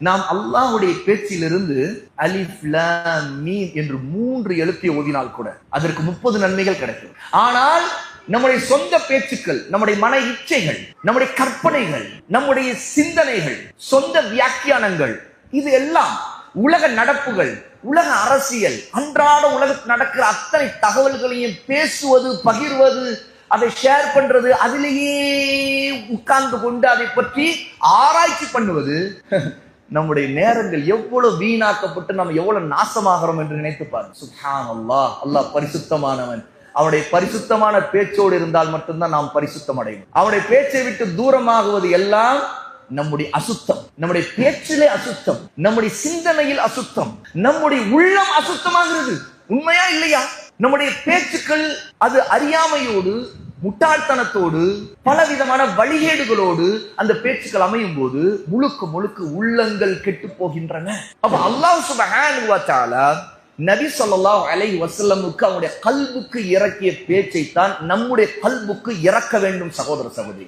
நாம் அல்லாஹுடைய பேச்சிலிருந்து அலிஃப் லாம் மீம் என்று மூன்று எழுத்தை ஓதினால் கூட அதற்கு முப்பது நன்மைகள் கிடைக்கும். ஆனால் நம்முடைய சொந்த பேச்சுக்கள் நம்முடைய மன இச்சைகள் நம்முடைய கற்பனைகள் நம்முடைய சிந்தனைகள் சொந்த வியாக்கியானங்கள் இது எல்லாம் உலக நடப்புகள் உலக அரசியல் அன்றாட உலகத்தில் நடக்கிற அத்தனை தகவல்களையும் பேசுவது பகிர்வது அதை ஷேர் பண்றது அதிலேயே உட்கார்ந்து கொண்டு அதை பற்றி ஆராய்ச்சி பண்ணுவது நம்முடைய நேரங்கள் எவ்வளவு வீணாக்கப்பட்டு நம்ம எவ்வளவு நாசமாகிறோம் என்று நினைத்து பாருங்க அல்லாஹ் அல்லாஹ் பரிசுத்தமானவன். அவனுடைய பரிசுத்தமான பேச்சோடு இருந்தால் மட்டும்தான் நாம் பரிசுத்தம் அடையும் அவனுடைய பேச்சை விட்டு தூரமாகுவது எல்லாம் நம்முடைய அசுத்தம். நம்முடைய பேச்சிலே அசுத்தம். நம்முடைய சிந்தனையில் அசுத்தம். நம்முடைய உள்ளம் அசுத்தமாகிறது. உண்மையா இல்லையா? நம்முடைய பேச்சுக்கள் அது அறியாமையோடு முட்டாள்தனத்தோடு பலவிதமான வழிகேடுகளோடு அந்த பேச்சுக்கள் அமையும் போது முழுக்க முழுக்க உள்ளங்கள் கெட்டு போகின்றன. அப்ப அல்லாஹ் சுபஹானஹு நபி ஸல்லல்லாஹு அலை வசல்லமுக்கு அவனுடைய கல்புக்கு இறக்கிய பேச்சை தான் நம்முடைய கல்புக்கு இறக்க வேண்டும் சகோதர சகோதரி.